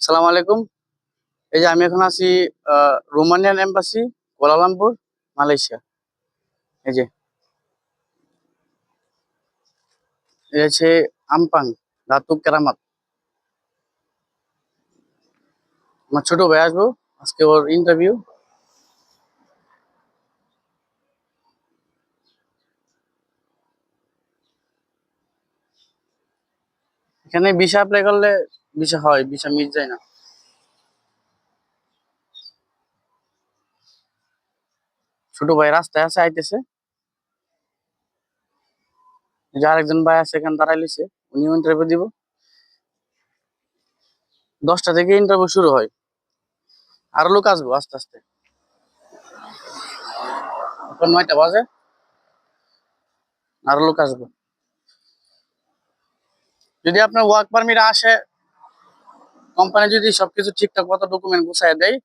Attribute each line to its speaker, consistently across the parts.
Speaker 1: সালাম আলাইকুম। এই যে আমি এখন আছি রোমানিয়ান এম্বাসি কোলালামপুর মালয়েশিয়া। এই যে। এই হচ্ছে আমপাং দাতুক কেরামাত। আমার ছোট ভাই আসব, আজকে ওর ইন্টারভিউ এখানে ভিসা অ্যাপ্লাই করলে ভিসা হয় ভিসা মিস যায় না। ছোট ভাই রাস্তায় আছে, আইতেছে। যার একজন ভাই আছে, এখানে দাঁড়াই লিছে উনিও ইন্টারভিউ দিব। দশটা থেকে ইন্টারভিউ শুরু হয়। আরও লোক আসব আস্তে আস্তে। নয়টা বাজে। আরও লোক আসব। যদি আপনার ওয়ার্ক পারমিট আসে কোম্পানি যদি সবকিছু ঠিকঠাক মতো ডকুমেন্ট গুছাই দেয়,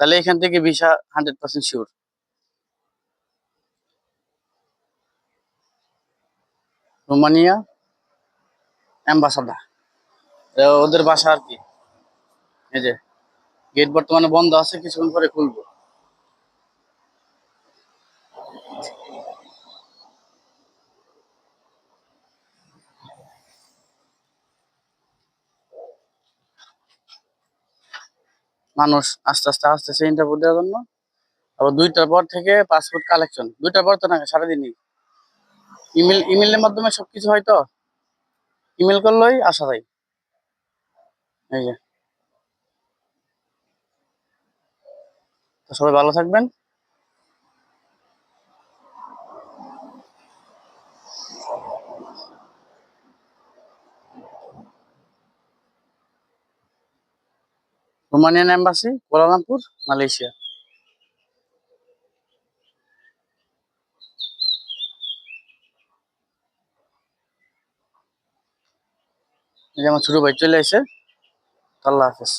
Speaker 1: তাহলে এখান থেকে visa hundred percent sure Romania ambassador ওদের বাসা আর কি। এই যে গেট বর্তমানে বন্ধ আছে, কিছুক্ষণ পরে খুলবো। মানুষ আস্তে আস্তে আস্তে সেই ইন্টারভিউ দেওয়ার জন্য। আবার দুইটার পর থেকে পাসপোর্ট কালেকশন দুইটার পর তো না, সারাদিনই। ইমেল ইমেলের মাধ্যমে সবকিছু হয় তো। ইমেল করলেই আসা যায়। এই যে। তো সবাই ভালো থাকবেন। রোমানিয়ান এম্বাসি কোলালামপুর মালয়েশিয়া আমার ছোট ভাই চলে আসে আল্লাহ হাফেজ